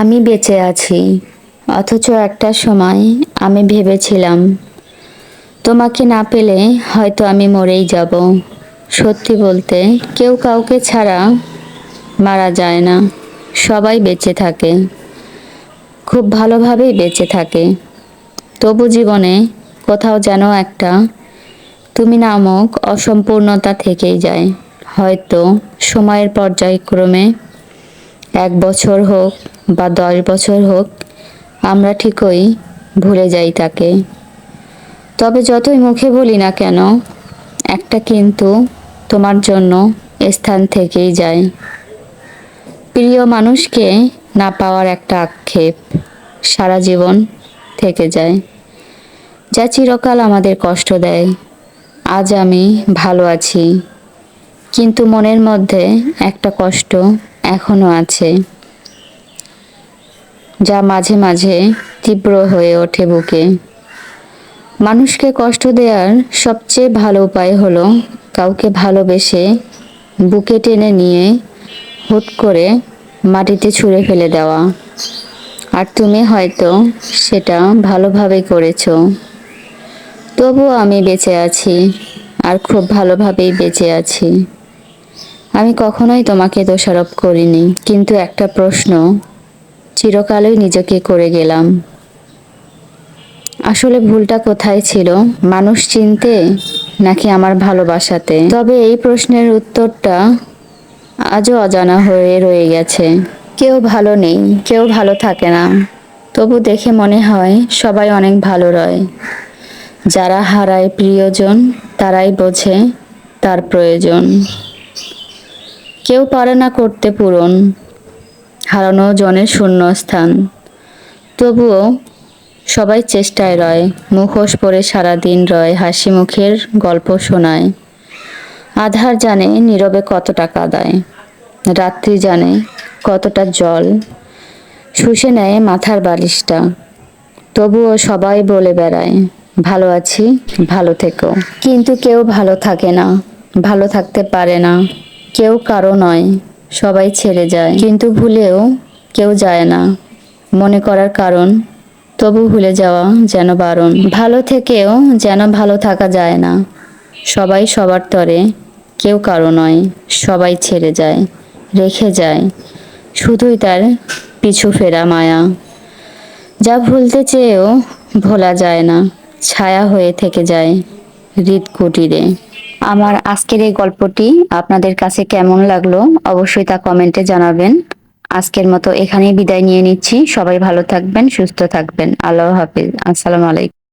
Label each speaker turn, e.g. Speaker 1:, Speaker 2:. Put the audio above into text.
Speaker 1: আমি বেঁচে আছি, অথচ একটা সময় আমি ভেবেছিলাম, তোমাকে না পেলে হয়তো আমি মরেই যাব। সত্যি বলতে, কেউ কাউকে ছাড়া মারা যায় না, সবাই বেঁচে থাকে, খুব ভালোভাবেই বেঁচে থাকে। তবু জীবনে কোথাও যেন একটা তুমি নামক অসম্পূর্ণতা থেকেই যায়। হয়তো সময়ের পর্যায়ক্রমে এক বছর হোক বা দশ বছর হোক, আমরা ঠিকই ভুলে যাই তাকে। তবে যতই মুখে বলি না কেন, একটা কিন্তু তোমার জন্য স্থান থেকেই যায়। প্রিয় মানুষকে না পাওয়ার একটা আক্ষেপ সারা জীবন থেকে যায়, যা চিরকাল আমাদের কষ্ট দেয়। আজ আমি ভালো আছি, কিন্তু মনের মধ্যে একটা কষ্ট এখনও আছে। যা মাঝে মাঝে তীব্র হয়ে ওঠে বুকে। মানুষকে কষ্ট দেওয়ার সবচেয়ে ভালো উপায় হলো কাউকে ভালোবেসে বুকে টেনে নিয়ে হুট করে মাটিতে ছুঁড়ে ফেলে দেওয়া। আর তুমি হয়তো সেটা ভালোভাবে করেছ। তবুও আমি বেঁচে আছি আর খুব ভালোভাবেই বেঁচে আছি। আমি কখনোই তোমাকে দোষারোপ করিনি, কিন্তু একটা প্রশ্ন চিরকালই নিজেকে করে গেলাম। আসলে ভুলটা কোথায় ছিল? মানুষ চিনতে নাকি আমার ভালোবাসাতে? তবে এই প্রশ্নের উত্তরটা আজও অজানা হয়ে রয়ে গেছে। কেউ ভালো নেই, কেউ ভালো থাকে না। তবু দেখে মনে হয় সবাই অনেক ভালো রয়। যারা হারায় প্রিয়জন, তারাই বোঝে তার প্রয়োজন। কেউ পারে না করতে পূরণ। হারানো জনের শূন্যস্থান। তবুও সবাই চেষ্টায় রয়, মুখোশ পরে সারাদিন রয় হাসি মুখের গল্প শোনায়। আধার জানে নীরবে কতটা কাদায়, রাত্রি জানে কতটা জল, শুষে নেয় মাথার বালিশটা। তবুও সবাই বলে বেড়ায়, ভালো আছি, ভালো থেকো। কিন্তু কেউ ভালো থাকে না, ভালো থাকতে পারে না, কেউ কারও নয়। সবাই ছেড়ে যায়। কিন্তু ভুলেও কেউ যায় না। মনে করার কারণ, তবু ভুলে যাওয়া যেন বারণ। ভালো থেকেও যেন ভালো থাকা যায় না। সবাই সবার তরে, কেউ কারও নয়। সবাই ছেড়ে যায়, রেখে যায়। শুধুই তার পিছু ফেরা মায়া। যা ভুলতে চেয়েও ভোলা যায় না। ছায়া হয়ে থেকে যায় হৃদ কুটিরে আমার আজকের এই গল্পটি আপনাদের কাছে কেমন লাগল অবশ্যই তা কমেন্টে জানাবেন। আজকের মতো এখানেই বিদায় নিয়ে নিচ্ছি। সবাই ভালো থাকবেন, সুস্থ থাকবেন। আল্লাহ হাফিজ। আসসালামু আলাইকুম।